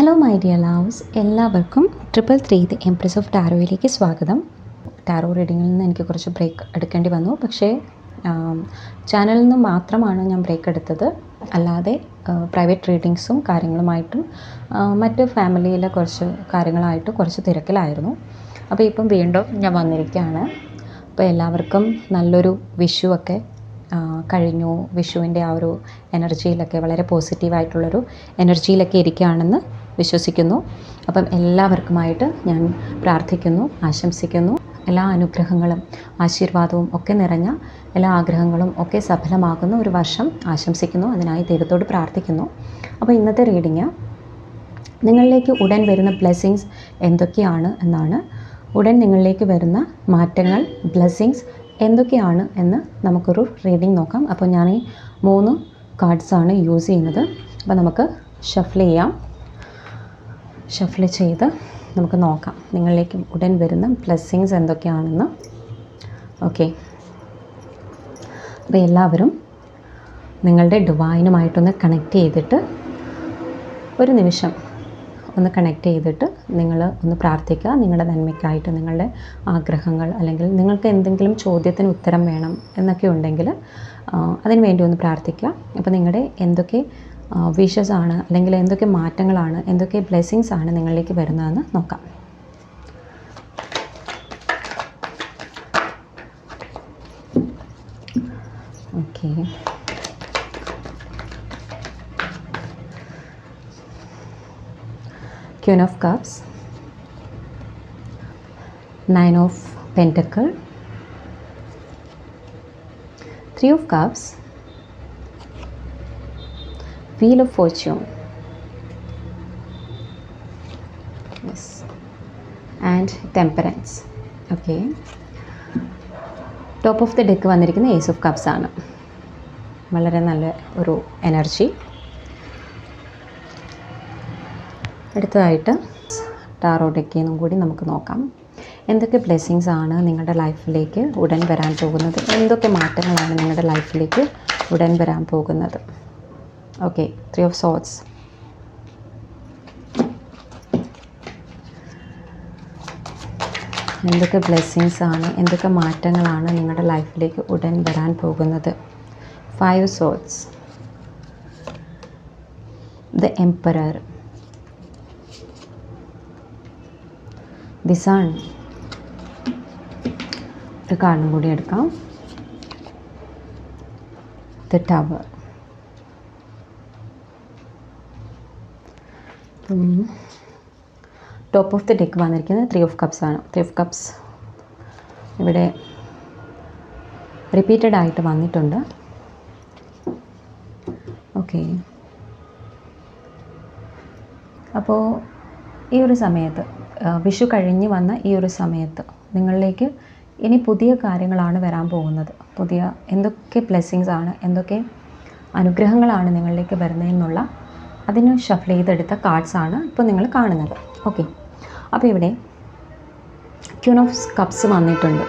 Hello my dear loves എല്ലാവർക്കും triple three the empress of ടാരോയിലേക്ക് സ്വാഗതം. Tarot റീഡിങ്ങിൽ നിന്ന് എനിക്ക് കുറച്ച് ബ്രേക്ക് എടുക്കേണ്ടി വന്നു. പക്ഷേ ചാനലിൽ നിന്ന് മാത്രമാണ് ഞാൻ ബ്രേക്ക് എടുത്തത്. അല്ലാതെ പ്രൈവറ്റ് റീഡിങ്സും കാര്യങ്ങളുമായിട്ടും മറ്റ് ഫാമിലിയിലെ കുറച്ച് കാര്യങ്ങളായിട്ട് കുറച്ച് തിരക്കിലായിരുന്നു. അപ്പോൾ ഇപ്പം വീണ്ടും ഞാൻ വന്നിരിക്കുകയാണ്. അപ്പോൾ എല്ലാവർക്കും നല്ലൊരു വിഷു ഒക്കെ കഴിഞ്ഞു. വിഷുവിന്റെ ആ ഒരു എനർജിയിലൊക്കെ വളരെ പോസിറ്റീവായിട്ടുള്ളൊരു എനർജിയിലൊക്കെ ഇരിക്കുകയാണെന്ന് വിശ്വസിക്കുന്നു. അപ്പം എല്ലാവർക്കുമായിട്ട് ഞാൻ പ്രാർത്ഥിക്കുന്നു ആശംസിക്കുന്നു. എല്ലാ അനുഗ്രഹങ്ങളും ആശീർവാദവും ഒക്കെ നിറഞ്ഞ എല്ലാ ആഗ്രഹങ്ങളും ഒക്കെ സഫലമാകുന്ന ഒരു വർഷം ആശംസിക്കുന്നു. അതിനായി ദൈവത്തോട് പ്രാർത്ഥിക്കുന്നു. അപ്പോൾ ഇന്നത്തെ റീഡിങ് നിങ്ങളിലേക്ക് ഉടൻ വരുന്ന ബ്ലെസ്സിങ്സ് എന്തൊക്കെയാണ് എന്നാണ്. ഉടൻ നിങ്ങളിലേക്ക് വരുന്ന മാറ്റങ്ങൾ ബ്ലെസ്സിങ്സ് എന്തൊക്കെയാണ് എന്ന് നമുക്കൊരു റീഡിംഗ് നോക്കാം. അപ്പോൾ ഞാൻ ഈ മൂന്ന് കാർഡ്സാണ് യൂസ് ചെയ്യുന്നത്. അപ്പോൾ നമുക്ക് ഷഫിൾ ചെയ്യാം. ഷഫിൾ ചെയ്ത് നമുക്ക് നോക്കാം. നിങ്ങളിലേക്ക് ഉടൻ വരുന്ന ബ്ലെസ്സിങ്സ് എന്തൊക്കെയാണെന്ന്. ഓക്കെ അപ്പോൾ എല്ലാവരും നിങ്ങളുടെ ഡിവൈനുമായിട്ടൊന്ന് കണക്ട് ചെയ്തിട്ട് ഒരു നിമിഷം ഒന്ന് കണക്ട് ചെയ്തിട്ട് നിങ്ങൾ ഒന്ന് പ്രാർത്ഥിക്കുക. നിങ്ങളുടെ നന്മയ്ക്കായിട്ട് നിങ്ങളുടെ ആഗ്രഹങ്ങൾ അല്ലെങ്കിൽ നിങ്ങൾക്ക് എന്തെങ്കിലും ചോദ്യത്തിന് ഉത്തരം വേണം എന്നൊക്കെ ഉണ്ടെങ്കിൽ അതിനുവേണ്ടി അതിന് വേണ്ടി ഒന്ന് പ്രാർത്ഥിക്കുക. അപ്പോൾ നിങ്ങളുടെ എന്തൊക്കെ വിഷസ് ആണ് അല്ലെങ്കിൽ എന്തൊക്കെ മാറ്റങ്ങളാണ് എന്തൊക്കെ ബ്ലെസ്സിങ്സ് ആണ് നിങ്ങളിലേക്ക് വരുന്നതെന്ന് നോക്കാം. Okay queen of cups nine of pentacle three of Cups, Wheel of fortune and temperance. Okay top of the deck വന്നിരിക്കുന്ന ഏസ് ഓഫ് കപ്സ് ആണ്. വളരെ നല്ല ഒരു എനർജി അടുത്തതായിട്ട് ടാറോ ഡെക്കിൽ നിന്നും കൂടി നമുക്ക് നോക്കാം. എന്തൊക്കെ ബ്ലെസ്സിങ്സ് ആണ് നിങ്ങളുടെ ലൈഫിലേക്ക് ഉടൻ വരാൻ പോകുന്നത്? എന്തൊക്കെ മാറ്റങ്ങളാണ് നിങ്ങളുടെ ലൈഫിലേക്ക് ഉടൻ വരാൻ പോകുന്നത്? ഓക്കെ ത്രീ ഓഫ് സോട്ട്സ് എന്തൊക്കെ ബ്ലെസ്സിങ്സ് ആണ് എന്തൊക്കെ മാറ്റങ്ങളാണ് നിങ്ങളുടെ ലൈഫിലേക്ക് ഉടൻ വരാൻ പോകുന്നത്? Five swords the emperor the sun ഒരു കാർഡും കൂടി എടുക്കാം. The tower top of the deck വന്നിരിക്കുന്നത് ത്രീ ഓഫ് കപ്സ് ആണ്. ത്രീ ഓഫ് കപ്സ് ഇവിടെ റിപ്പീറ്റഡ് ആയിട്ട് വന്നിട്ടുണ്ട്. ഓക്കെ അപ്പോൾ ഈ ഒരു സമയത്ത് വിഷു കഴിഞ്ഞ് വന്ന ഈ ഒരു സമയത്ത് നിങ്ങളിലേക്ക് ഇനി പുതിയ കാര്യങ്ങളാണ് വരാൻ പോകുന്നത്. പുതിയ എന്തൊക്കെ ബ്ലെസ്സിങ്സ് ആണ് എന്തൊക്കെ അനുഗ്രഹങ്ങളാണ് നിങ്ങളിലേക്ക് വരുന്നതെന്നുള്ള അതിന് ഷഫിൾ ചെയ്തെടുത്ത കാർഡ്സ് ആണ് ഇപ്പോൾ നിങ്ങൾ കാണുന്നത്. ഓക്കെ അപ്പോൾ ഇവിടെ ക്യൂൺ ഓഫ് കപ്സ് വന്നിട്ടുണ്ട്.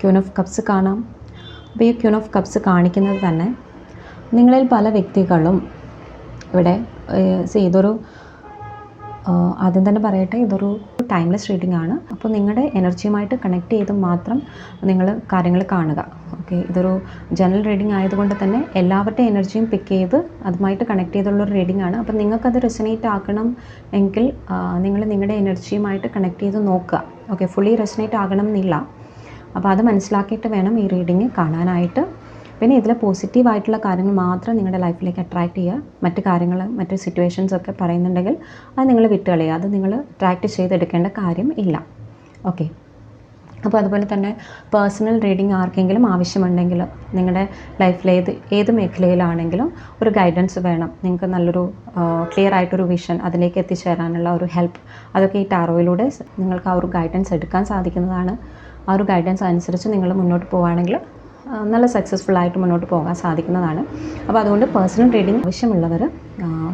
ക്യൂൺ ഓഫ് കപ്സ് കാണാം. അപ്പോൾ ഈ ക്യൂൺ ഓഫ് കപ്സ് കാണിക്കുന്നത് തന്നെ നിങ്ങളിൽ പല വ്യക്തികളും ഇവിടെ ഏതൊരു ആദ്യം തന്നെ പറയട്ടെ ഇതൊരു ടൈംലെസ് റീഡിംഗ് ആണ്. അപ്പോൾ നിങ്ങളുടെ എനർജിയുമായിട്ട് കണക്ട് ചെയ്ത് മാത്രം നിങ്ങൾ കാര്യങ്ങൾ കാണുക. ഓക്കെ ഇതൊരു ജനറൽ റീഡിംഗ് ആയതുകൊണ്ട് തന്നെ എല്ലാവരുടെ എനർജിയും പിക്ക് ചെയ്ത് അതുമായിട്ട് കണക്ട് ചെയ്തുള്ള ഒരു റീഡിംഗ് ആണ്. അപ്പോൾ നിങ്ങൾക്കത് റെസനേറ്റ് ആക്കണം എങ്കിൽ നിങ്ങൾ നിങ്ങളുടെ എനർജിയുമായിട്ട് കണക്ട് ചെയ്ത് നോക്കുക. ഓക്കെ ഫുള്ളി റെസനേറ്റ് ആകണം എന്നില്ല. അപ്പോൾ അത് മനസ്സിലാക്കിയിട്ട് വേണം ഈ റീഡിങ് കാണാനായിട്ട്. പിന്നെ ഇതിൽ പോസിറ്റീവ് ആയിട്ടുള്ള കാര്യങ്ങൾ മാത്രം നിങ്ങളുടെ ലൈഫിലേക്ക് അട്രാക്റ്റ് ചെയ്യുക. മറ്റ് കാര്യങ്ങൾ മറ്റ് സിറ്റുവേഷൻസ് ഒക്കെ പറയുന്നുണ്ടെങ്കിൽ അത് നിങ്ങൾ വിട്ടുകളയുക. അത് നിങ്ങൾ അട്രാക്റ്റ് ചെയ്തെടുക്കേണ്ട കാര്യം ഇല്ല. ഓക്കെ അപ്പോൾ അതുപോലെ തന്നെ പേഴ്സണൽ റീഡിംഗ് ആർക്കെങ്കിലും ആവശ്യമുണ്ടെങ്കിൽ നിങ്ങളുടെ ലൈഫിൽ ഏത് ഏത് മേഖലയിലാണെങ്കിലും ഒരു ഗൈഡൻസ് വേണം. നിങ്ങൾക്ക് നല്ലൊരു ക്ലിയർ ആയിട്ടൊരു വിഷൻ അതിലേക്ക് എത്തിച്ചേരാനുള്ള ഒരു ഹെൽപ്പ് അതൊക്കെ ഈ ടാറോയിലൂടെ നിങ്ങൾക്ക് ആ ഒരു ഗൈഡൻസ് എടുക്കാൻ സാധിക്കുന്നതാണ്. ആ ഒരു ഗൈഡൻസ് അനുസരിച്ച് നിങ്ങൾ മുന്നോട്ട് പോവുകയാണെങ്കിൽ നല്ല സക്സസ്ഫുൾ ആയിട്ട് മുന്നോട്ട് പോകാൻ സാധിക്കുന്നതാണ്. അപ്പോൾ അതുകൊണ്ട് പേഴ്സണൽ റീഡിംഗ് ആവശ്യമുള്ളവർ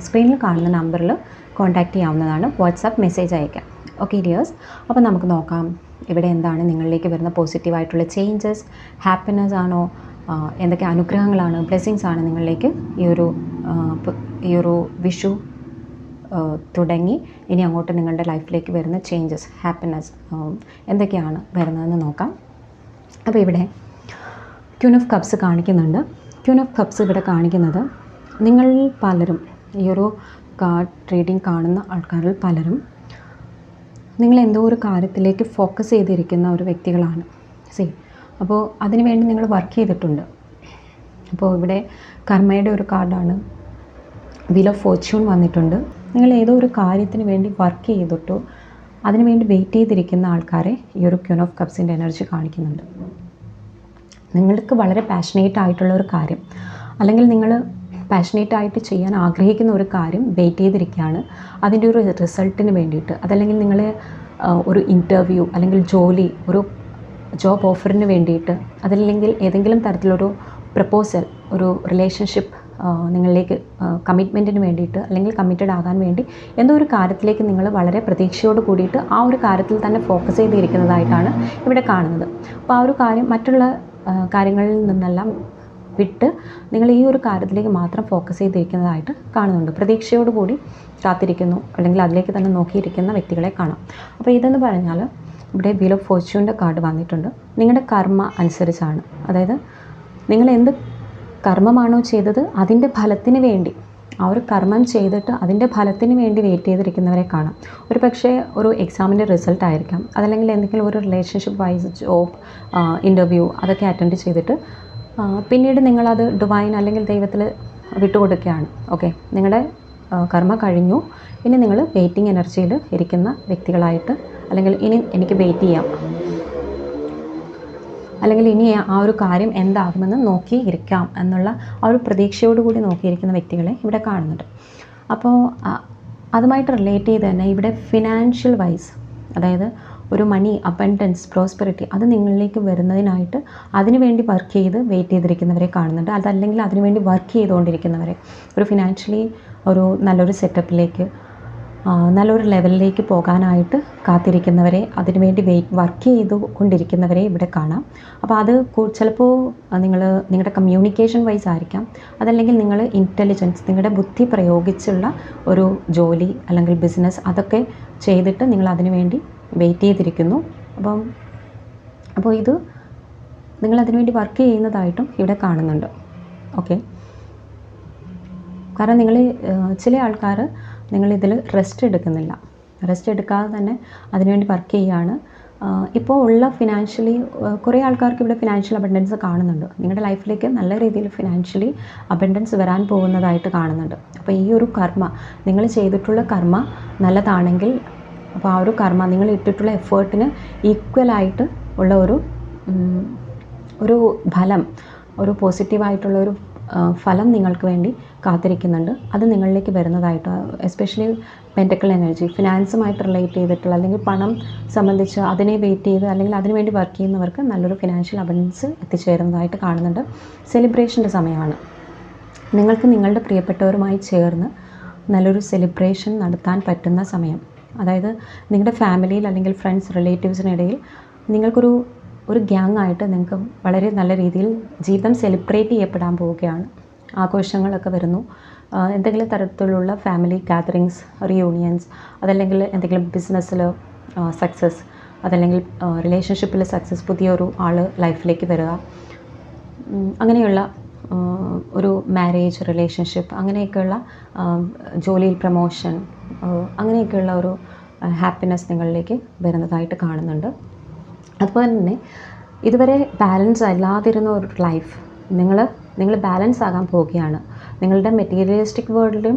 സ്ക്രീനിൽ കാണുന്ന നമ്പറിൽ കോൺടാക്റ്റ് ചെയ്യാവുന്നതാണ്. വാട്സാപ്പ് മെസ്സേജ് അയക്കാം ഓക്കെ ഡിയേഴ്സ് അപ്പോൾ നമുക്ക് നോക്കാം ഇവിടെ എന്താണ് നിങ്ങളിലേക്ക് വരുന്ന പോസിറ്റീവായിട്ടുള്ള ചേഞ്ചസ് ഹാപ്പിനെസ് ആണോ എന്തൊക്കെ അനുഗ്രഹങ്ങളാണ് ബ്ലെസ്സിങ്സ് ആണ് നിങ്ങളിലേക്ക് ഈ ഒരു ഈ ഒരു വിഷു തുടങ്ങി ഇനി അങ്ങോട്ട് നിങ്ങളുടെ ലൈഫിലേക്ക് വരുന്ന ചേഞ്ചസ് ഹാപ്പിനെസ് എന്തൊക്കെയാണ് വരുന്നതെന്ന് നോക്കാം. അപ്പോൾ ഇവിടെ ക്യൂൻ ഓഫ് കപ്സ് കാണിക്കുന്നുണ്ട്. ക്യൂൻ ഓഫ് കപ്സ് ഇവിടെ കാണിക്കുന്നത് നിങ്ങളിൽ പലരും ഈ ഒരു കാർഡ് ട്രേഡിംഗ് കാണുന്ന ആൾക്കാരിൽ പലരും നിങ്ങൾ എന്തോ ഒരു കാര്യത്തിലേക്ക് ഫോക്കസ് ചെയ്തിരിക്കുന്ന ഒരു വ്യക്തികളാണ്. സി അപ്പോൾ അതിനുവേണ്ടി നിങ്ങൾ വർക്ക് ചെയ്തിട്ടുണ്ട്. അപ്പോൾ ഇവിടെ കർമ്മയുടെ ഒരു കാർഡാണ്. വീൽ ഓഫ് ഫോർച്യൂൺ വന്നിട്ടുണ്ട്. നിങ്ങൾ ഏതോ ഒരു കാര്യത്തിന് വേണ്ടി വർക്ക് ചെയ്തിട്ടോ അതിനുവേണ്ടി വെയിറ്റ് ചെയ്തിരിക്കുന്ന ആൾക്കാരെ ഈ ഒരു ക്യൂൺ ഓഫ് കപ്സിന്റെ എനർജി കാണിക്കുന്നുണ്ട്. നിങ്ങൾക്ക് വളരെ പാഷനേറ്റ് ആയിട്ടുള്ള ഒരു കാര്യം. അല്ലെങ്കിൽ നിങ്ങൾ പാഷനേറ്റ് ആയിട്ട് ചെയ്യാൻ ആഗ്രഹിക്കുന്ന ഒരു കാര്യം വെയിറ്റ് ചെയ്തിരിക്കുകയാണ്. അതിന്റെ ഒരു റിസൾട്ടിന് വേണ്ടിയിട്ട്. അതല്ലെങ്കിൽ നിങ്ങൾ ഒരു ഇന്റർവ്യൂ അല്ലെങ്കിൽ ജോലി ഒരു ജോബ് ഓഫറിന് വേണ്ടിയിട്ട്. അതല്ലെങ്കിൽ ഏതെങ്കിലും തരത്തിലൊരു പ്രപ്പോസൽ ഒരു റിലേഷൻഷിപ്പ് നിങ്ങളിലേക്ക് കമ്മിറ്റ്മെന്റിന് വേണ്ടിയിട്ട് അല്ലെങ്കിൽ കമ്മിറ്റഡ് ആകാൻ വേണ്ടി എന്തോ ഒരു കാര്യത്തിലേക്ക് നിങ്ങൾ വളരെ പ്രതീക്ഷയോട് കൂടിയിട്ട് ആ ഒരു കാര്യത്തിൽ തന്നെ ഫോക്കസ് ചെയ്തിരിക്കുന്നതായിട്ടാണ് ഇവിടെ കാണുന്നത്. അപ്പോൾ ആ ഒരു കാര്യം മറ്റുള്ള കാര്യങ്ങളിൽ നിന്നെല്ലാം വിട്ട് നിങ്ങൾ ഈ ഒരു കാര്യത്തിലേക്ക് മാത്രം ഫോക്കസ് ചെയ്തിരിക്കുന്നതായിട്ട് കാണുന്നുണ്ട്. പ്രതീക്ഷയോട് കൂടി കാത്തിരിക്കുന്നു. അല്ലെങ്കിൽ അതിലേക്ക് തന്നെ നോക്കിയിരിക്കുന്ന വ്യക്തികളെ കാണാം. അപ്പോൾ ഇതെന്ന് പറഞ്ഞാൽ ഇവിടെ വീൽ ഓഫ് ഫോർച്യൂണിന്റെ കാർഡ് വന്നിട്ടുണ്ട്. നിങ്ങളുടെ കർമ്മ അനുസരിച്ചാണ്. അതായത് നിങ്ങൾ എന്ത് കർമ്മമാണോ ചെയ്തത് അതിന്റെ ഫലത്തിന് വേണ്ടി ആ ഒരു കർമ്മം ചെയ്തിട്ട് അതിന്റെ ഫലത്തിന് വേണ്ടി വെയിറ്റ് ചെയ്തിരിക്കുന്നവരെ കാണാം. ഒരു പക്ഷേ ഒരു എക്സാമിന്റെ റിസൾട്ട് ആയിരിക്കാം. അതല്ലെങ്കിൽ എന്തെങ്കിലും ഒരു റിലേഷൻഷിപ്പ് വൈസ് ജോബ് ഇന്റർവ്യൂ അതൊക്കെ അറ്റൻഡ് ചെയ്തിട്ട് പിന്നീട് നിങ്ങളത് ഡിവൈൻ അല്ലെങ്കിൽ ദൈവത്തിൽ വിട്ടുകൊടുക്കുകയാണ്. ഓക്കെ നിങ്ങളുടെ കർമ്മ കഴിഞ്ഞു. ഇനി നിങ്ങൾ വെയിറ്റിംഗ് എനർജിയിൽ ഇരിക്കുന്ന വ്യക്തികളായിട്ട് അല്ലെങ്കിൽ ഇനി എനിക്ക് വെയിറ്റ് ചെയ്യാം. അല്ലെങ്കിൽ ഇനി ആ ഒരു കാര്യം എന്താകുമെന്ന് നോക്കിയിരിക്കാം എന്നുള്ള ആ ഒരു പ്രതീക്ഷയോടുകൂടി നോക്കിയിരിക്കുന്ന വ്യക്തികളെ ഇവിടെ കാണുന്നുണ്ട്. അപ്പോൾ അതുമായിട്ട് റിലേറ്റ് ചെയ്ത് തന്നെ ഇവിടെ ഫിനാൻഷ്യൽ വൈസ് അതായത് ഒരു മണി അബൻഡൻസ് പ്രോസ്പെറിറ്റി അത് നിങ്ങളിലേക്ക് വരുന്നതിനായിട്ട് അതിനുവേണ്ടി വർക്ക് ചെയ്ത് വെയിറ്റ് ചെയ്തിരിക്കുന്നവരെ കാണുന്നുണ്ട്. അതല്ലെങ്കിൽ അതിനുവേണ്ടി വർക്ക് ചെയ്തുകൊണ്ടിരിക്കുന്നവരെ ഒരു ഫിനാൻഷ്യലി ഒരു നല്ലൊരു സെറ്റപ്പിലേക്ക് നല്ലൊരു ലെവലിലേക്ക് പോകാനായിട്ട് കാത്തിരിക്കുന്നവരെ അതിനുവേണ്ടി വെയിറ്റ് വർക്ക് ചെയ്തു കൊണ്ടിരിക്കുന്നവരെ ഇവിടെ കാണാം. അപ്പോൾ അത് ചിലപ്പോൾ നിങ്ങൾ നിങ്ങളുടെ കമ്മ്യൂണിക്കേഷൻ വൈസ് ആയിരിക്കാം. അതല്ലെങ്കിൽ നിങ്ങൾ ഇന്റലിജൻസ് നിങ്ങളുടെ ബുദ്ധി പ്രയോഗിച്ചുള്ള ഒരു ജോലി അല്ലെങ്കിൽ ബിസിനസ് അതൊക്കെ ചെയ്തിട്ട് നിങ്ങൾ അതിനുവേണ്ടി വെയിറ്റ് ചെയ്തിരിക്കുന്നു. അപ്പം അപ്പോൾ ഇത് നിങ്ങൾ അതിനുവേണ്ടി വർക്ക് ചെയ്യുന്നതായിട്ടും ഇവിടെ കാണുന്നുണ്ട്. ഓക്കെ കാരണം നിങ്ങൾ ചില ആൾക്കാർ നിങ്ങളിതിൽ റെസ്റ്റ് എടുക്കുന്നില്ല. റെസ്റ്റ് എടുക്കാതെ തന്നെ അതിനുവേണ്ടി വർക്ക് ചെയ്യുകയാണ് ഇപ്പോൾ ഉള്ള ഫിനാൻഷ്യലി കുറേ ആൾക്കാർക്ക് ഇവിടെ ഫിനാൻഷ്യൽ അബൻഡൻസ് കാണുന്നുണ്ട്. നിങ്ങളുടെ ലൈഫിലേക്ക് നല്ല രീതിയിൽ ഫിനാൻഷ്യലി അബൻഡൻസ് വരാൻ പോകുന്നതായിട്ട് കാണുന്നുണ്ട്. അപ്പോൾ ഈ ഒരു കർമ്മ നിങ്ങൾ ചെയ്തിട്ടുള്ള കർമ്മ നല്ലതാണെങ്കിൽ അപ്പോൾ ആ ഒരു കർമ്മ നിങ്ങൾ ഇട്ടിട്ടുള്ള എഫേർട്ടിന് ഈക്വലായിട്ട് ഉള്ള ഒരു ഒരു ഫലം ഒരു പോസിറ്റീവായിട്ടുള്ള ഒരു ഫലം നിങ്ങൾക്ക് വേണ്ടി കാത്തിരിക്കുന്നുണ്ട്. അത് നിങ്ങളിലേക്ക് വരുന്നതായിട്ട് എസ്പെഷ്യലി മെന്റക്കൽ എനർജി ഫിനാൻസുമായിട്ട് റിലേറ്റ് ചെയ്തിട്ടുള്ള അല്ലെങ്കിൽ പണം സംബന്ധിച്ച് അതിനെ വെയിറ്റ് ചെയ്ത് അല്ലെങ്കിൽ അതിനുവേണ്ടി വർക്ക് ചെയ്യുന്നവർക്ക് നല്ലൊരു ഫിനാൻഷ്യൽ അബൻസ് എത്തിച്ചേരുന്നതായിട്ട് കാണുന്നുണ്ട്. സെലിബ്രേഷന്റെ സമയമാണ്. നിങ്ങൾക്ക് നിങ്ങളുടെ പ്രിയപ്പെട്ടവരുമായി ചേർന്ന് നല്ലൊരു സെലിബ്രേഷൻ നടത്താൻ പറ്റുന്ന സമയം. അതായത് നിങ്ങളുടെ ഫാമിലിയിൽ അല്ലെങ്കിൽ ഫ്രണ്ട്സ് റിലേറ്റീവ്സിനിടയിൽ നിങ്ങൾക്കൊരു ഒരു ഗ്യാങ് ആയിട്ട് നിങ്ങൾക്ക് വളരെ നല്ല രീതിയിൽ ജീവിതം സെലിബ്രേറ്റ് ചെയ്യപ്പെടാൻ പോവുകയാണ്. ആഘോഷങ്ങളൊക്കെ വരുന്നു. എന്തെങ്കിലും തരത്തിലുള്ള ഫാമിലി ഗാദറിങ്സ് റിയൂണിയൻസ് അതല്ലെങ്കിൽ എന്തെങ്കിലും ബിസിനസ്സിൽ സക്സസ് അതല്ലെങ്കിൽ റിലേഷൻഷിപ്പിൽ സക്സസ് പുതിയൊരു ആൾ ലൈഫിലേക്ക് വരിക. അങ്ങനെയുള്ള ഒരു മാരേജ് റിലേഷൻഷിപ്പ് അങ്ങനെയൊക്കെയുള്ള ജോലിയിൽ പ്രമോഷൻ അങ്ങനെയൊക്കെയുള്ള ഒരു ഹാപ്പിനെസ് നിങ്ങളിലേക്ക് വരുന്നതായിട്ട് കാണുന്നുണ്ട്. അതുപോലെ തന്നെ ഇതുവരെ ബാലൻസ് അല്ലാതിരുന്ന ഒരു ലൈഫ് നിങ്ങൾ നിങ്ങൾ ബാലൻസ് ആകാൻ പോവുകയാണ്. നിങ്ങളുടെ മെറ്റീരിയലിസ്റ്റിക് വേൾഡിലും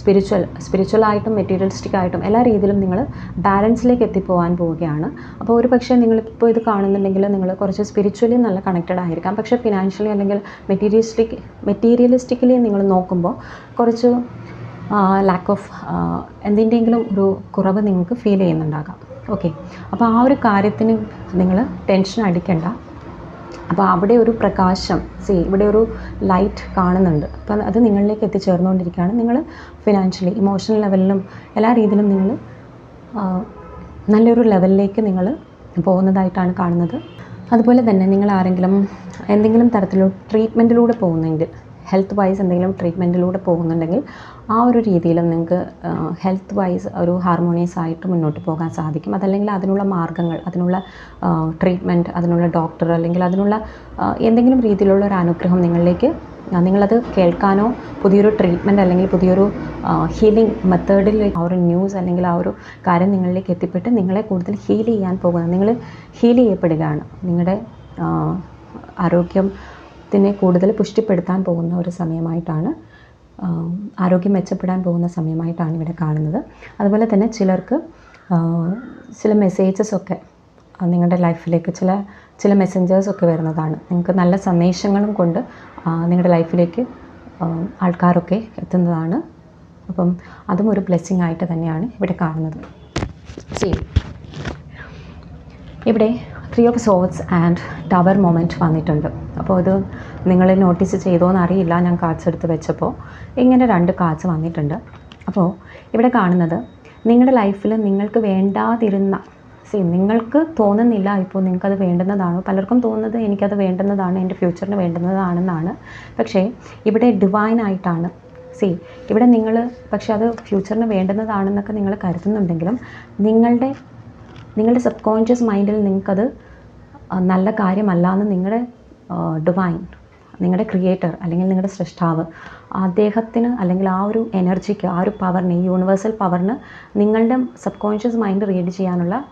സ്പിരിച്വൽ സ്പിരിച്വൽ ആയിട്ടും മെറ്റീരിയലിസ്റ്റിക് ആയിട്ടും എല്ലാ രീതിയിലും നിങ്ങൾ ബാലൻസിലേക്ക് എത്തിപ്പോകാൻ പോവുകയാണ്. അപ്പോൾ ഒരു പക്ഷേ നിങ്ങളിപ്പോൾ ഇത് കാണുന്നുണ്ടെങ്കിൽ നിങ്ങൾ കുറച്ച് സ്പിരിച്വലി നല്ല കണക്റ്റഡ് ആയിരിക്കാം. പക്ഷേ ഫിനാൻഷ്യലി അല്ലെങ്കിൽ മെറ്റീരിയലിസ്റ്റിക് മെറ്റീരിയലിസ്റ്റിക്കലി നിങ്ങൾ നോക്കുമ്പോൾ കുറച്ച് ലാക്ക് ഓഫ് എന്തിന്റെയെങ്കിലും ഒരു കുറവ് നിങ്ങൾക്ക് ഫീൽ ചെയ്യുന്നുണ്ടാകാം. ഓക്കെ അപ്പോൾ ആ ഒരു കാര്യത്തിന് നിങ്ങൾ ടെൻഷൻ അടിക്കണ്ട. അപ്പോൾ അവിടെ ഒരു പ്രകാശം സി ഇവിടെ ഒരു ലൈറ്റ് കാണുന്നുണ്ട്. അപ്പോൾ അത് നിങ്ങളിലേക്ക് എത്തിച്ചേർന്നുകൊണ്ടിരിക്കുകയാണ്. നിങ്ങൾ ഫിനാൻഷ്യലി ഇമോഷണൽ ലെവലിലും എല്ലാ രീതിയിലും നിങ്ങൾ നല്ലൊരു ലെവലിലേക്ക് നിങ്ങൾ പോകുന്നതായിട്ടാണ് കാണുന്നത്. അതുപോലെ തന്നെ നിങ്ങൾ ആരെങ്കിലും എന്തെങ്കിലും തരത്തിലുള്ള ട്രീറ്റ്മെന്റിലൂടെ പോകുന്നെങ്കിൽ ഹെൽത്ത് വൈസ് എന്തെങ്കിലും ട്രീറ്റ്മെന്റിലൂടെ പോകുന്നുണ്ടെങ്കിൽ ആ ഒരു രീതിയിൽ നിങ്ങൾക്ക് ഹെൽത്ത് വൈസ് ഒരു ഹാർമോണിയസ് ആയിട്ട് മുന്നോട്ട് പോകാൻ സാധിക്കും. അതല്ലെങ്കിൽ അതിനുള്ള മാർഗങ്ങൾ അതിനുള്ള ട്രീറ്റ്മെന്റ് അതിനുള്ള ഡോക്ടർ അല്ലെങ്കിൽ അതിനുള്ള എന്തെങ്കിലും രീതിയിലുള്ള ഒരു അനുഗ്രഹം നിങ്ങളിലേക്ക് നിങ്ങളത് കേൾക്കാനോ പുതിയൊരു ട്രീറ്റ്മെന്റ് അല്ലെങ്കിൽ പുതിയൊരു ഹീലിംഗ് മെത്തേഡിലേക്ക് ആ ഒരു ന്യൂസ് അല്ലെങ്കിൽ ആ ഒരു കാര്യം നിങ്ങളിലേക്ക് എത്തിപ്പെട്ട് നിങ്ങളെ കൂടുതൽ ഹീൽ ചെയ്യാൻ പോകുന്നത്. നിങ്ങൾ ഹീൽ ചെയ്യപ്പെടുകയാണ്. നിങ്ങളുടെ ആ, ആരോഗ്യത്തിനെ കൂടുതൽ പുഷ്ടിപ്പെടുത്താൻ പോകുന്ന ഒരു സമയമായിട്ടാണ് ആരോഗ്യം മെച്ചപ്പെടാൻ പോകുന്ന സമയമായിട്ടാണ് ഇവിടെ കാണുന്നത്. അതുപോലെ തന്നെ ചിലർക്ക് ചില മെസ്സേജസ് ഒക്കെ നിങ്ങളുടെ ലൈഫിലേക്ക് ചില ചില മെസ്സഞ്ചേഴ്സ് ഒക്കെ വരുന്നതാണ്. നിങ്ങൾക്ക് നല്ല സന്ദേശങ്ങളും കൊണ്ട് നിങ്ങളുടെ ലൈഫിലേക്ക് ആൾക്കാരൊക്കെ എത്തുന്നതാണ്. അപ്പം അതും ഒരു ബ്ലെസ്സിങ് ആയിട്ട് തന്നെയാണ് ഇവിടെ കാണുന്നത്. ശരി. ഇവിടെ three of swords and tower moment വന്നിട്ടുണ്ട്. അപ്പോൾ ഇത് നിങ്ങൾ നോട്ടീസ് ചെയ്തോ എന്നറിയില്ല. ഞാൻ കാർഡ്സ് എടുത്ത് വെച്ചപ്പോൾ ഇങ്ങനെ രണ്ട് കാർഡ്സ് വന്നിട്ടുണ്ട്. അപ്പോൾ ഇവിടെ കാണുന്നത് നിങ്ങളുടെ ലൈഫിൽ നിങ്ങൾക്ക് വേണ്ടാതിരുന്ന സി നിങ്ങൾക്ക് തോന്നുന്നില്ല ഇപ്പോൾ നിങ്ങൾക്കത് വേണ്ടുന്നതാണോ? പലർക്കും തോന്നുന്നത് എനിക്കത് വേണ്ടുന്നതാണ് എന്റെ ഫ്യൂച്ചറിന് വേണ്ടുന്നതാണെന്നാണ്. പക്ഷേ ഇവിടെ ഡിവൈനായിട്ടാണ് സി ഇവിടെ നിങ്ങൾ പക്ഷെ അത് ഫ്യൂച്ചറിന് വേണ്ടുന്നതാണെന്നൊക്കെ നിങ്ങൾ കരുതുന്നുണ്ടെങ്കിലും നിങ്ങളുടെ നിങ്ങളുടെ സബ് കോൺഷ്യസ് മൈൻഡിൽ നിങ്ങൾക്കത് നല്ല കാര്യമല്ല എന്ന് നിങ്ങളുടെ ഡിവൈൻ നിങ്ങളുടെ ക്രിയേറ്റർ അല്ലെങ്കിൽ നിങ്ങളുടെ സൃഷ്ടാവ് അദ്ദേഹത്തിന് അല്ലെങ്കിൽ ആ ഒരു എനർജിക്ക് ആ ഒരു പവറിന് യൂണിവേഴ്സൽ പവറിന് നിങ്ങളുടെ സബ് കോൺഷ്യസ് മൈൻഡ് റീഡ് ചെയ്യാനുള്ള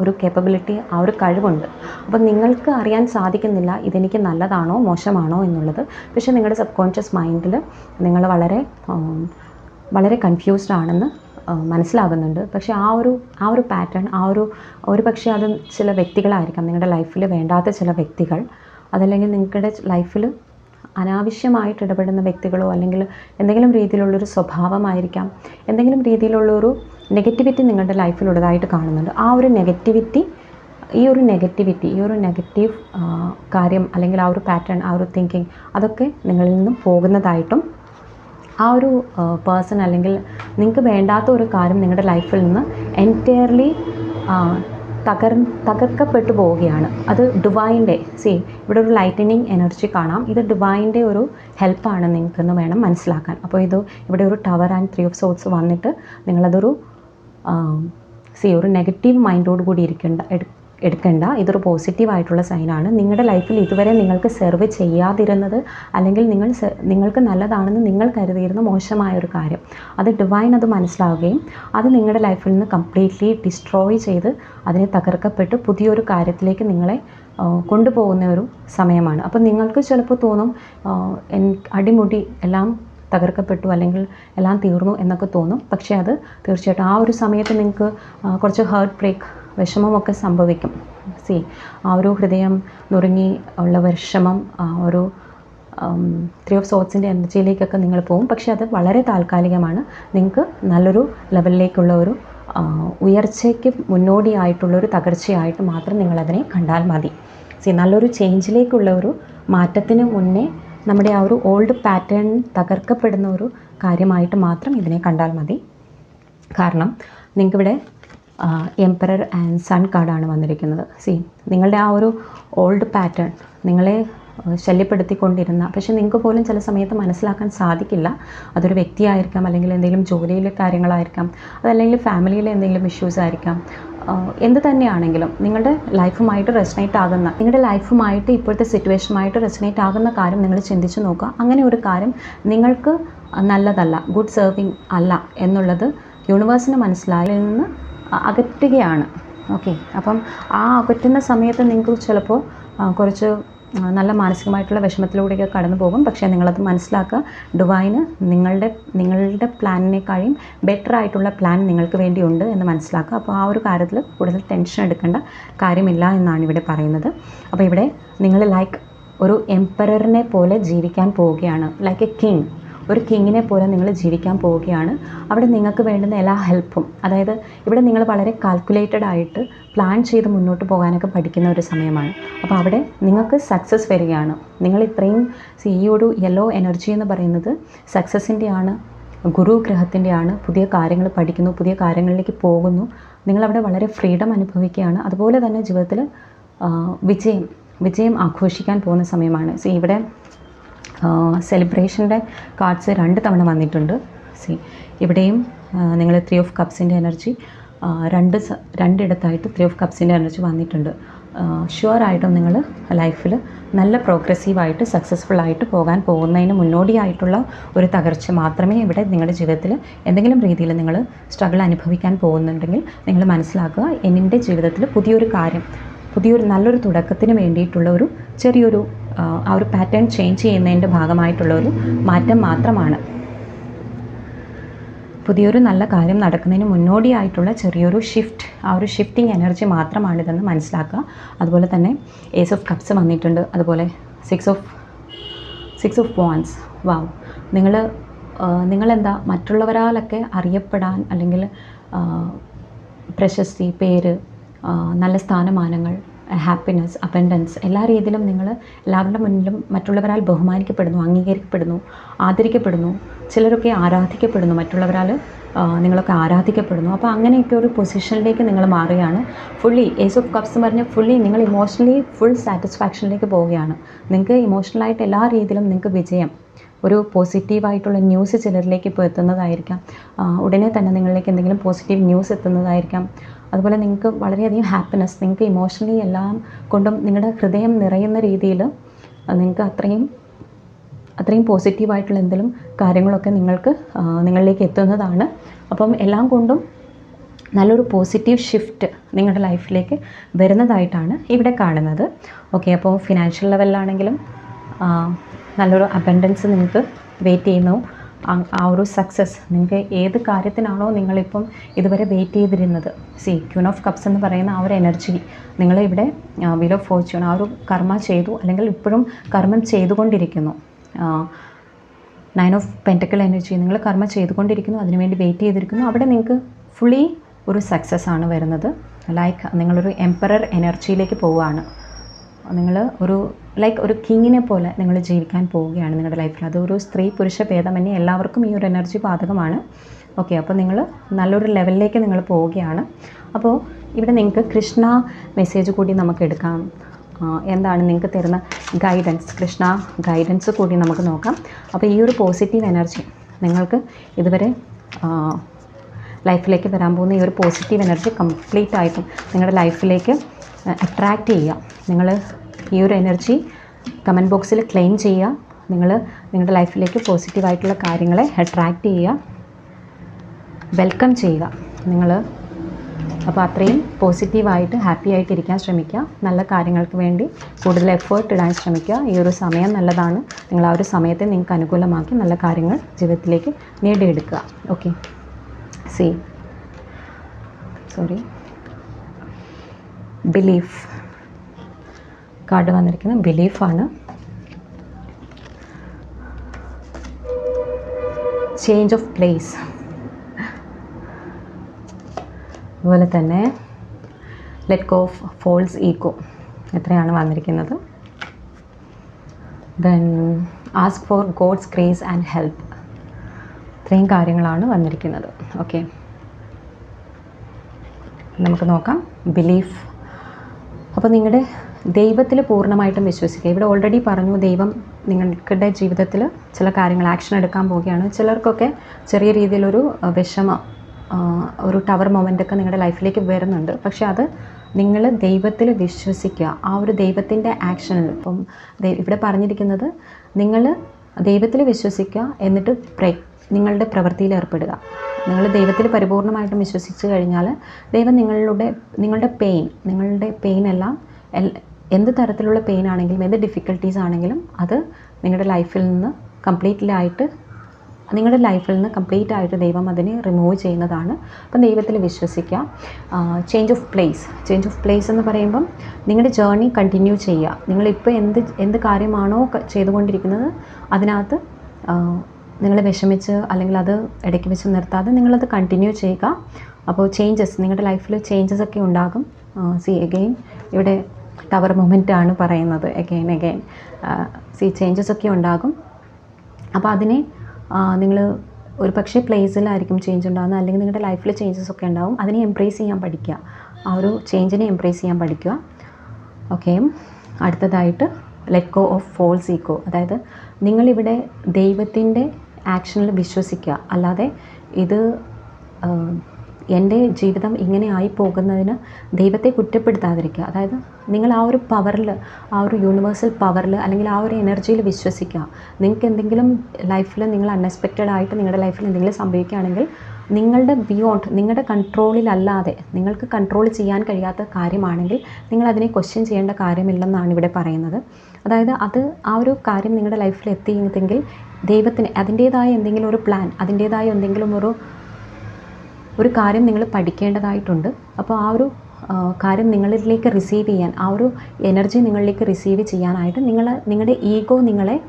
ഒരു കേപ്പബിലിറ്റി ആ ഒരു കഴിവുണ്ട്. അപ്പം നിങ്ങൾക്ക് അറിയാൻ സാധിക്കുന്നില്ല ഇതെനിക്ക് നല്ലതാണോ മോശമാണോ എന്നുള്ളത്. പക്ഷേ നിങ്ങളുടെ സബ് കോൺഷ്യസ് മൈൻഡിൽ നിങ്ങൾ വളരെ വളരെ കൺഫ്യൂസ്ഡ് ആണെന്ന് മനസ്സിലാകുന്നുണ്ട്. പക്ഷേ ആ ഒരു ആ ഒരു പാറ്റേൺ ആ ഒരു ഒരു പക്ഷേ അത് ചില വ്യക്തികളായിരിക്കാം. നിങ്ങളുടെ ലൈഫിൽ വേണ്ടാത്ത ചില വ്യക്തികൾ. അതല്ലെങ്കിൽ നിങ്ങളുടെ ലൈഫിൽ അനാവശ്യമായിട്ട് ഇടപെടുന്ന വ്യക്തികളോ അല്ലെങ്കിൽ എന്തെങ്കിലും രീതിയിലുള്ളൊരു സ്വഭാവമായിരിക്കാം. എന്തെങ്കിലും രീതിയിലുള്ളൊരു നെഗറ്റിവിറ്റി നിങ്ങളുടെ ലൈഫിലുള്ളതായിട്ട് കാണുന്നുണ്ട്. ആ ഒരു നെഗറ്റിവിറ്റി ഈ ഒരു നെഗറ്റിവിറ്റി ഈ ഒരു നെഗറ്റീവ് കാര്യം അല്ലെങ്കിൽ ആ ഒരു പാറ്റേൺ ആ ഒരു തിങ്കിങ് അതൊക്കെ നിങ്ങളിൽ നിന്നും പോകുന്നതായിട്ടും ആ ഒരു പേഴ്സൺ അല്ലെങ്കിൽ നിങ്ങൾക്ക് വേണ്ടാത്ത ഒരു കാര്യം നിങ്ങളുടെ ലൈഫിൽ നിന്ന് എന്റയർലി തകർ തകർക്കപ്പെട്ടു പോവുകയാണ്. അത് ഡിവൈന്റെ സി ഇവിടെ ഒരു ലൈറ്റനിങ് എനർജി കാണാം. ഇത് ഡിവൈന്റെ ഒരു ഹെൽപ്പാണ് നിങ്ങൾക്കെന്ന് വേണം മനസ്സിലാക്കാൻ. അപ്പോൾ ഇത് ഇവിടെ ഒരു tower and three of swords വന്നിട്ട് നിങ്ങളതൊരു സി ഒരു നെഗറ്റീവ് മൈൻഡോട് കൂടി ഇരിക്കേണ്ട എടുക്കേണ്ട. ഇതൊരു പോസിറ്റീവ് ആയിട്ടുള്ള സൈനാണ് നിങ്ങളുടെ ലൈഫിൽ ഇതുവരെ നിങ്ങൾക്ക് സെർവ് ചെയ്യാതിരുന്നത് അല്ലെങ്കിൽ നിങ്ങൾ നിങ്ങൾക്ക് നല്ലതാണെന്ന് നിങ്ങൾ കരുതിയിരുന്ന മോശമായ ഒരു കാര്യം. അത് ഡിവൈൻ അത് മനസ്സിലാവുകയും അത് നിങ്ങളുടെ ലൈഫിൽ നിന്ന് കംപ്ലീറ്റ്ലി ഡിസ്ട്രോയ് ചെയ്ത് അതിനെ തകർക്കപ്പെട്ട് പുതിയൊരു കാര്യത്തിലേക്ക് നിങ്ങളെ കൊണ്ടുപോകുന്ന ഒരു സമയമാണ്. അപ്പം നിങ്ങൾക്ക് ചിലപ്പോൾ തോന്നും അടിമുടി എല്ലാം തകർക്കപ്പെട്ടു അല്ലെങ്കിൽ എല്ലാം തീർന്നു എന്നൊക്കെ തോന്നും. പക്ഷേ അത് തീർച്ചയായിട്ടും ആ ഒരു സമയത്ത് നിങ്ങൾക്ക് കുറച്ച് ഹേർട്ട് ബ്രേക്ക് വിഷമമൊക്കെ സംഭവിക്കും. സി ആ ഒരു ഹൃദയം നുറുങ്ങി ഉള്ള വിഷമം ഒരു ത്രീ ഓഫ് സോട്സിന്റെ എനർജിയിലേക്കൊക്കെ നിങ്ങൾ പോകും. പക്ഷേ അത് വളരെ താൽക്കാലികമാണ്. നിങ്ങൾക്ക് നല്ലൊരു ലെവലിലേക്കുള്ള ഒരു ഉയർച്ചയ്ക്ക് മുന്നോടിയായിട്ടുള്ളൊരു തകർച്ചയായിട്ട് മാത്രം നിങ്ങളതിനെ കണ്ടാൽ മതി. സി നല്ലൊരു ചേഞ്ചിലേക്കുള്ള ഒരു മാറ്റത്തിന് മുന്നേ നമ്മുടെ ആ ഒരു ഓൾഡ് പാറ്റേൺ തകർക്കപ്പെടുന്ന ഒരു കാര്യമായിട്ട് മാത്രം ഇതിനെ കണ്ടാൽ മതി. കാരണം നിങ്ങൾക്കിവിടെ എംപറർ ആൻഡ് സൺ കാർഡാണ് വന്നിരിക്കുന്നത്. സി നിങ്ങളുടെ ആ ഒരു ഓൾഡ് പാറ്റേൺ നിങ്ങളെ ശല്യപ്പെടുത്തിക്കൊണ്ടിരുന്ന പക്ഷെ നിങ്ങൾക്ക് പോലും ചില സമയത്ത് മനസ്സിലാക്കാൻ സാധിക്കില്ല. അതൊരു വ്യക്തിയായിരിക്കാം അല്ലെങ്കിൽ എന്തെങ്കിലും ജോലിയിലെ കാര്യങ്ങളായിരിക്കാം അതല്ലെങ്കിൽ ഫാമിലിയിലെ എന്തെങ്കിലും ഇഷ്യൂസ് ആയിരിക്കാം. എന്ത് തന്നെയാണെങ്കിലും നിങ്ങളുടെ ലൈഫുമായിട്ട് റെസനേറ്റ് ആകുന്ന നിങ്ങളുടെ ലൈഫുമായിട്ട് ഇപ്പോഴത്തെ സിറ്റുവേഷനുമായിട്ട് റെസനേറ്റ് ആകുന്ന കാര്യം നിങ്ങൾ ചിന്തിച്ച് നോക്കുക. അങ്ങനെ ഒരു കാര്യം നിങ്ങൾക്ക് നല്ലതല്ല ഗുഡ് സെർവിങ് അല്ല എന്നുള്ളത് യൂണിവേഴ്സിന് മനസ്സിലായതിൽ നിന്ന് അകറ്റുകയാണ്. ഓക്കെ. അപ്പം ആ അകറ്റുന്ന സമയത്ത് നിങ്ങൾക്ക് ചിലപ്പോൾ കുറച്ച് നല്ല മാനസികമായിട്ടുള്ള വിഷമത്തിലൂടെയൊക്കെ കടന്നു പോകും. പക്ഷേ നിങ്ങളത് മനസ്സിലാക്കുക ഡിവൈന് നിങ്ങളുടെ നിങ്ങളുടെ പ്ലാനിനേക്കാളും ബെറ്റർ ആയിട്ടുള്ള പ്ലാൻ നിങ്ങൾക്ക് വേണ്ടിയുണ്ട് എന്ന് മനസ്സിലാക്കുക. അപ്പോൾ ആ ഒരു കാര്യത്തിൽ കൂടുതൽ ടെൻഷൻ എടുക്കേണ്ട കാര്യമില്ല എന്നാണ് ഇവിടെ പറയുന്നത്. അപ്പോൾ ഇവിടെ നിങ്ങൾ ലൈക്ക് ഒരു എംപററിനെ പോലെ ജീവിക്കാൻ പോവുകയാണ്. ലൈക്ക് എ കിങ് ഒരു കിങ്ങിനെ പോലെ നിങ്ങൾ ജീവിക്കാൻ പോവുകയാണ്. അവിടെ നിങ്ങൾക്ക് വേണ്ടുന്ന എല്ലാ ഹെൽപ്പും അതായത് ഇവിടെ നിങ്ങൾ വളരെ കാൽക്കുലേറ്റഡ് ആയിട്ട് പ്ലാൻ ചെയ്ത് മുന്നോട്ട് പോകാനൊക്കെ പഠിക്കുന്ന ഒരു സമയമാണ്. അപ്പോൾ അവിടെ നിങ്ങൾക്ക് സക്സസ് വരികയാണ്. നിങ്ങൾ ഇത്രയും ഈ ഒരു യെല്ലോ എനർജി എന്ന് പറയുന്നത് സക്സസിന്റെയാണ് ഗുരു ഗ്രഹത്തിന്റെയാണ് പുതിയ കാര്യങ്ങൾ പഠിക്കുന്നു പുതിയ കാര്യങ്ങളിലേക്ക് പോകുന്നു. നിങ്ങളവിടെ വളരെ ഫ്രീഡം അനുഭവിക്കുകയാണ്. അതുപോലെ തന്നെ ജീവിതത്തിൽ വിജയം വിജയം ആഘോഷിക്കാൻ പോകുന്ന സമയമാണ്. സോ ഇവിടെ സെലിബ്രേഷന്റെ കാർഡ്സ് രണ്ട് തവണ വന്നിട്ടുണ്ട്. സി ഇവിടെയും നിങ്ങൾ ത്രീ ഓഫ് കപ്സിന്റെ എനർജി രണ്ട് രണ്ടിടത്തായിട്ട് ത്രീ ഓഫ് കപ്സിന്റെ എനർജി വന്നിട്ടുണ്ട്. ഷുവറായിട്ടും നിങ്ങൾ ലൈഫിൽ നല്ല പ്രോഗ്രസീവായിട്ട് സക്സസ്ഫുൾ ആയിട്ട് പോകാൻ പോകുന്നതിന് മുന്നോടിയായിട്ടുള്ള ഒരു തകർച്ച മാത്രമേ ഇവിടെ നിങ്ങളുടെ ജീവിതത്തിൽ എന്തെങ്കിലും രീതിയിൽ നിങ്ങൾ സ്ട്രഗിൾ അനുഭവിക്കാൻ പോകുന്നുണ്ടെങ്കിൽ നിങ്ങൾ മനസ്സിലാക്കുക എന്റെ ജീവിതത്തിൽ പുതിയൊരു കാര്യം പുതിയൊരു നല്ലൊരു തുടക്കത്തിന് വേണ്ടിയിട്ടുള്ള ഒരു ചെറിയൊരു ആ, ഒരു പാറ്റേൺ ചേഞ്ച് ചെയ്യുന്നതിന്റെ ഭാഗമായിട്ടുള്ള ഒരു മാറ്റം മാത്രമാണ്. പുതിയൊരു നല്ല കാര്യം നടക്കുന്നതിന് മുന്നോടിയായിട്ടുള്ള ചെറിയൊരു ഷിഫ്റ്റ് ആ ഒരു ഷിഫ്റ്റിംഗ് എനർജി മാത്രമാണിതെന്ന് മനസ്സിലാക്കുക. അതുപോലെ തന്നെ ഏസ് ഓഫ് കപ്സ് വന്നിട്ടുണ്ട്. അതുപോലെ six of six of points wow നിങ്ങൾ നിങ്ങളെന്താ മറ്റുള്ളവരാലൊക്കെ അറിയപ്പെടാൻ അല്ലെങ്കിൽ പ്രശസ്തി പേര് നല്ല സ്ഥാനമാനങ്ങൾ ഹാപ്പിനെസ് അബൻഡൻസ് എല്ലാ രീതിയിലും നിങ്ങൾ എല്ലാവരുടെ മുന്നിലും മറ്റുള്ളവരാൽ ബഹുമാനിക്കപ്പെടുന്നു അംഗീകരിക്കപ്പെടുന്നു ആദരിക്കപ്പെടുന്നു ചിലരൊക്കെ ആരാധിക്കപ്പെടുന്നു മറ്റുള്ളവരാൽ നിങ്ങളൊക്കെ ആരാധിക്കപ്പെടുന്നു. അപ്പോൾ അങ്ങനെയൊക്കെ ഒരു പൊസിഷനിലേക്ക് നിങ്ങൾ മാറുകയാണ്. ഫുള്ളി ഏസ് ഓഫ് കപ്സ് എന്ന് പറഞ്ഞാൽ ഫുള്ളി നിങ്ങൾ ഇമോഷണലി ഫുൾ സാറ്റിസ്ഫാക്ഷനിലേക്ക് പോവുകയാണ്. നിങ്ങൾക്ക് ഇമോഷണലായിട്ട് എല്ലാ രീതിയിലും നിങ്ങൾക്ക് വിജയം ഒരു പോസിറ്റീവായിട്ടുള്ള ന്യൂസ് ചിലരിലേക്ക് ഇപ്പോൾ എത്തുന്നതായിരിക്കാം. ഉടനെ തന്നെ നിങ്ങളിലേക്ക് എന്തെങ്കിലും പോസിറ്റീവ് ന്യൂസ് എത്തുന്നതായിരിക്കാം. അതുപോലെ നിങ്ങൾക്ക് വളരെയധികം ഹാപ്പിനെസ് നിങ്ങൾക്ക് ഇമോഷണലി എല്ലാം കൊണ്ടും നിങ്ങളുടെ ഹൃദയം നിറയുന്ന രീതിയിൽ നിങ്ങൾക്ക് അത്രയും അത്രയും പോസിറ്റീവായിട്ടുള്ള എന്തെങ്കിലും കാര്യങ്ങളൊക്കെ നിങ്ങൾക്ക് നിങ്ങളിലേക്ക് എത്തുന്നതാണ്. അപ്പം എല്ലാം കൊണ്ടും നല്ലൊരു പോസിറ്റീവ് ഷിഫ്റ്റ് നിങ്ങളുടെ ലൈഫിലേക്ക് വരുന്നതായിട്ടാണ് ഇവിടെ കാണുന്നത്. ഓക്കെ അപ്പോൾ ഫിനാൻഷ്യൽ ലെവലിലാണെങ്കിലും നല്ലൊരു അബൻഡൻസ് നിങ്ങൾക്ക് വെയിറ്റ് ചെയ്യുന്നു. ആ- ഒരു സക്സസ് നിങ്ങൾക്ക് ഏത് കാര്യത്തിനാണോ നിങ്ങളിപ്പം ഇതുവരെ വെയിറ്റ് ചെയ്തിരുന്നത്. സി ക്യൂൺ ഓഫ് കപ്സ് എന്ന് പറയുന്ന ആ ഒരു എനർജി നിങ്ങളിവിടെ വിൽ ഓഫ് ഫോർച്യൂൺ ആ ഒരു കർമ്മ ചെയ്തു അല്ലെങ്കിൽ ഇപ്പോഴും കർമ്മം ചെയ്തുകൊണ്ടിരിക്കുന്നു. നയൻ ഓഫ് പെന്റക്കൽ എനർജി നിങ്ങൾ കർമ്മ ചെയ്തുകൊണ്ടിരിക്കുന്നു അതിനുവേണ്ടി വെയിറ്റ് ചെയ്തിരിക്കുന്നു. അവിടെ നിങ്ങൾക്ക് ഫുള്ളി ഒരു സക്സസ് ആണ് വരുന്നത്. ലൈക്ക് നിങ്ങളൊരു എംപറർ എനർജിയിലേക്ക് പോവുകയാണ്. നിങ്ങൾ ഒരു ലൈക്ക് ഒരു കിങ്ങിനെ പോലെ നിങ്ങൾ ജീവിക്കാൻ പോവുകയാണ് നിങ്ങളുടെ ലൈഫിൽ അതൊരു സ്ത്രീ പുരുഷ ഭേദമന്യേ എല്ലാവർക്കും ഈ ഒരു എനർജി ബാധകമാണ്. ഓക്കെ അപ്പോൾ നിങ്ങൾ നല്ലൊരു ലെവലിലേക്ക് നിങ്ങൾ പോവുകയാണ്. അപ്പോൾ ഇവിടെ നിങ്ങൾക്ക് കൃഷ്ണ മെസ്സേജ് കൂടി നമുക്ക് എടുക്കാം. എന്താണ് നിങ്ങൾക്ക് തരുന്ന ഗൈഡൻസ് കൃഷ്ണ ഗൈഡൻസ് കൂടി നമുക്ക് നോക്കാം. അപ്പോൾ ഈ ഒരു പോസിറ്റീവ് എനർജി നിങ്ങൾക്ക് ഇതുവരെ ലൈഫിലേക്ക് വരാൻ പോകുന്ന ഈ ഒരു പോസിറ്റീവ് എനർജി കംപ്ലീറ്റ് ആയിട്ടും നിങ്ങളുടെ ലൈഫിലേക്ക് അട്രാക്റ്റ് ചെയ്യുക. നിങ്ങൾ ഈ ഒരു എനർജി കമന്റ് ബോക്സിൽ ക്ലെയിം ചെയ്യുക. നിങ്ങൾ നിങ്ങളുടെ ലൈഫിലേക്ക് പോസിറ്റീവായിട്ടുള്ള കാര്യങ്ങളെ അട്രാക്റ്റ് ചെയ്യുക. വെൽക്കം ചെയ്യുക. നിങ്ങൾ അപ്പോൾ അത്രയും പോസിറ്റീവായിട്ട് ഹാപ്പി ആയിട്ട് ഇരിക്കാൻ ശ്രമിക്കുക. നല്ല കാര്യങ്ങൾക്ക് വേണ്ടി കൂടുതൽ എഫേർട്ട് ഇടാൻ ശ്രമിക്കുക. ഈ ഒരു സമയം നല്ലതാണ്. നിങ്ങൾ ആ ഒരു സമയത്തെ നിങ്ങൾക്ക് അനുകൂലമാക്കി നല്ല കാര്യങ്ങൾ ജീവിതത്തിലേക്ക് നേടിയെടുക്കുക. Okay see sorry belief card വന്നിരിക്കുന്നത് ബിലീഫാണ് ചേഞ്ച് ഓഫ് പ്ലേസ് അതുപോലെ തന്നെ let go of false ego എത്രയാണ് വന്നിരിക്കുന്നത്? Then ask for God's grace and help ഇത്രയും കാര്യങ്ങളാണ് വന്നിരിക്കുന്നത്. ഓക്കെ നമുക്ക് നോക്കാം. ബിലീഫ് അപ്പോൾ നിങ്ങളുടെ ദൈവത്തിൽ പൂർണമായിട്ടും വിശ്വസിക്കുക. ഇവിടെ ഓൾറെഡി പറഞ്ഞു ദൈവം നിങ്ങളുടെ ജീവിതത്തിൽ ചില കാര്യങ്ങൾ ആക്ഷൻ എടുക്കാൻ പോവുകയാണ്. ചിലർക്കൊക്കെ ചെറിയ രീതിയിലൊരു വിഷമ ഒരു ടവർ മൊമെന്റൊക്കെ നിങ്ങളുടെ ലൈഫിലേക്ക് വരുന്നുണ്ട്. പക്ഷേ അത് നിങ്ങൾ ദൈവത്തിൽ വിശ്വസിക്കുക. ആ ഒരു ദൈവത്തിന്റെ ആക്ഷനിൽ ഇപ്പം ഇവിടെ പറഞ്ഞിരിക്കുന്നത് നിങ്ങൾ ദൈവത്തിൽ വിശ്വസിക്കുക എന്നിട്ട് പ്രേ നിങ്ങളുടെ പ്രവൃത്തിയിൽ ഏർപ്പെടുക. നിങ്ങൾ ദൈവത്തിൽ പരിപൂർണമായിട്ടും വിശ്വസിച്ച് കഴിഞ്ഞാൽ ദൈവം നിങ്ങളുടെ നിങ്ങളുടെ പെയിൻ നിങ്ങളുടെ പെയിൻ എല്ലാം എന്ത് തരത്തിലുള്ള പെയിൻ ആണെങ്കിലും എന്ത് ഡിഫിക്കൽട്ടീസ് ആണെങ്കിലും അത് നിങ്ങളുടെ ലൈഫിൽ നിന്ന് കംപ്ലീറ്റ്ലി ആയിട്ട് നിങ്ങളുടെ ലൈഫിൽ നിന്ന് കംപ്ലീറ്റ് ആയിട്ട് ദൈവം അതിനെ റിമൂവ് ചെയ്യുന്നതാണ്. അപ്പം ദൈവത്തിൽ വിശ്വസിക്കുക. Change of place change of place എന്ന് പറയുമ്പം നിങ്ങളുടെ ജേർണി കണ്ടിന്യൂ ചെയ്യുക. നിങ്ങളിപ്പോൾ എന്ത് എന്ത് കാര്യമാണോ ചെയ്തുകൊണ്ടിരിക്കുന്നത് അതിനകത്ത് നിങ്ങൾ വിഷമിച്ച് അല്ലെങ്കിൽ അത് ഇടയ്ക്ക് വെച്ച് നിർത്താതെ നിങ്ങളത് കണ്ടിന്യൂ ചെയ്യുക. അപ്പോൾ ചേഞ്ചസ് നിങ്ങളുടെ ലൈഫിൽ ചേഞ്ചസ് ഒക്കെ ഉണ്ടാകും. സി എഗെയിൻ ഇവിടെ ടവർ മൊമെന്റ് ആണ് പറയുന്നത് എഗെയിൻ എഗെയിൻ സി ചേഞ്ചസ് ഒക്കെ ഉണ്ടാകും. അപ്പോൾ അതിനെ നിങ്ങൾ ഒരു പക്ഷേ പ്ലേസിലായിരിക്കും ചേഞ്ച് ഉണ്ടാകുന്നത്. അല്ലെങ്കിൽ നിങ്ങളുടെ ലൈഫിൽ ചേഞ്ചസ് ഒക്കെ ഉണ്ടാകും അതിനെ എംപ്രേസ് ചെയ്യാൻ പഠിക്കുക. ആ ഒരു ചേഞ്ചിനെ എംപ്രേസ് ചെയ്യാൻ പഠിക്കുക. ഓക്കെ അടുത്തതായിട്ട് let go of false ego അതായത് നിങ്ങളിവിടെ ദൈവത്തിന്റെ ആക്ഷനിൽ വിശ്വസിക്കുക. അല്ലാതെ ഇത് എന്റെ ജീവിതം ഇങ്ങനെ ആയി പോകുന്നതിന് ദൈവത്തെ കുറ്റപ്പെടുത്താതിരിക്കുക. അതായത് നിങ്ങൾ ആ ഒരു പവറിൽ ആ ഒരു യൂണിവേഴ്സൽ പവറിൽ അല്ലെങ്കിൽ ആ ഒരു എനർജിയിൽ വിശ്വസിക്കുക. നിങ്ങൾക്ക് എന്തെങ്കിലും ലൈഫിൽ നിങ്ങൾ അൺഎക്സ്പെക്റ്റഡ് ആയിട്ട് നിങ്ങളുടെ ലൈഫിൽ എന്തെങ്കിലും സംഭവിക്കുകയാണെങ്കിൽ നിങ്ങളുടെ ബിയോണ്ട് നിങ്ങളുടെ കൺട്രോളിലല്ലാതെ നിങ്ങൾക്ക് കൺട്രോൾ ചെയ്യാൻ കഴിയാത്ത കാര്യമാണെങ്കിൽ നിങ്ങൾ അതിനെ ക്വസ്റ്റ്യൻ ചെയ്യേണ്ട കാര്യമില്ലെന്നാണ് ഇവിടെ പറയുന്നത്. അതായത് അത് ആ ഒരു കാര്യം നിങ്ങളുടെ ലൈഫിൽ എത്തിയെങ്കിൽ ദൈവത്തിന് അതിന്റേതായ എന്തെങ്കിലും ഒരു പ്ലാൻ അതിന്റേതായ എന്തെങ്കിലും ഒരു ഒരു കാര്യം നിങ്ങൾ പഠിക്കേണ്ടതായിട്ടുണ്ട്. അപ്പോൾ ആ ഒരു കാര്യം നിങ്ങളിലേക്ക് റിസീവ് ചെയ്യാൻ ആ ഒരു എനർജി നിങ്ങളിലേക്ക് റിസീവ് ചെയ്യാനായിട്ട് നിങ്ങൾ നിങ്ങളുടെ ഈഗോ നിങ്ങളെ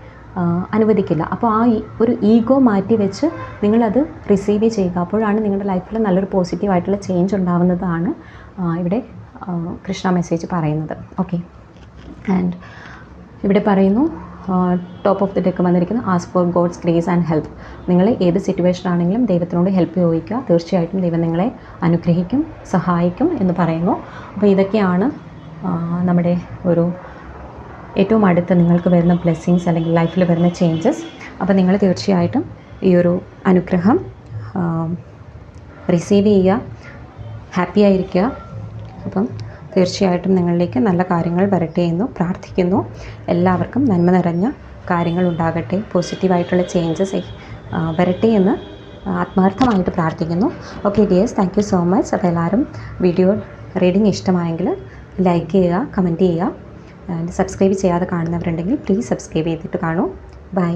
അനുവദിക്കില്ല. അപ്പോൾ ആ ഒരു ഈഗോ മാറ്റി വെച്ച് നിങ്ങളത് റിസീവ് ചെയ്യുക. അപ്പോഴാണ് നിങ്ങളുടെ ലൈഫിൽ നല്ലൊരു പോസിറ്റീവായിട്ടുള്ള ചേഞ്ച് ഉണ്ടാവുന്നതാണ് ഇവിടെ കൃഷ്ണ മെസ്സേജ് പറയുന്നത്. ഓക്കെ ആൻഡ് ഇവിടെ പറയുന്നു ടോപ്പ് ഓഫ് ദി ഡെക്ക് വന്നിരിക്കുന്ന ask for God's grace and help നിങ്ങൾ ഏത് സിറ്റുവേഷൻ ആണെങ്കിലും ദൈവത്തിനോട് ഹെൽപ്പ് ചോദിക്കുക. തീർച്ചയായിട്ടും ദൈവം നിങ്ങളെ അനുഗ്രഹിക്കും സഹായിക്കും എന്ന് പറയുന്നു. അപ്പോൾ ഇതൊക്കെയാണ് നമ്മുടെ ഒരു ഏറ്റവും അടുത്ത് നിങ്ങൾക്ക് വരുന്ന ബ്ലെസ്സിങ്സ് അല്ലെങ്കിൽ ലൈഫിൽ വരുന്ന ചേഞ്ചസ് അപ്പോൾ നിങ്ങൾ തീർച്ചയായിട്ടും ഈ ഒരു അനുഗ്രഹം റിസീവ് ചെയ്യുക ഹാപ്പി ആയിരിക്കുക. അപ്പം തീർച്ചയായിട്ടും നിങ്ങളിലേക്ക് നല്ല കാര്യങ്ങൾ വരട്ടെ എന്ന് പ്രാർത്ഥിക്കുന്നു. എല്ലാവർക്കും നന്മ നിറഞ്ഞ കാര്യങ്ങൾ ഉണ്ടാകട്ടെ പോസിറ്റീവായിട്ടുള്ള ചേഞ്ചസ് വരട്ടെ എന്ന് ആത്മാർത്ഥമായിട്ട് പ്രാർത്ഥിക്കുന്നു. Okay dears thank you so much അപ്പോൾ എല്ലാവരും വീഡിയോ റീഡിങ് ഇഷ്ടമായെങ്കിൽ ലൈക്ക് ചെയ്യുക കമന്റ് ചെയ്യുക. സബ്സ്ക്രൈബ് ചെയ്യാതെ കാണുന്നവരുണ്ടെങ്കിൽ പ്ലീസ് സബ്സ്ക്രൈബ് ചെയ്തിട്ട് കാണൂ. ബൈ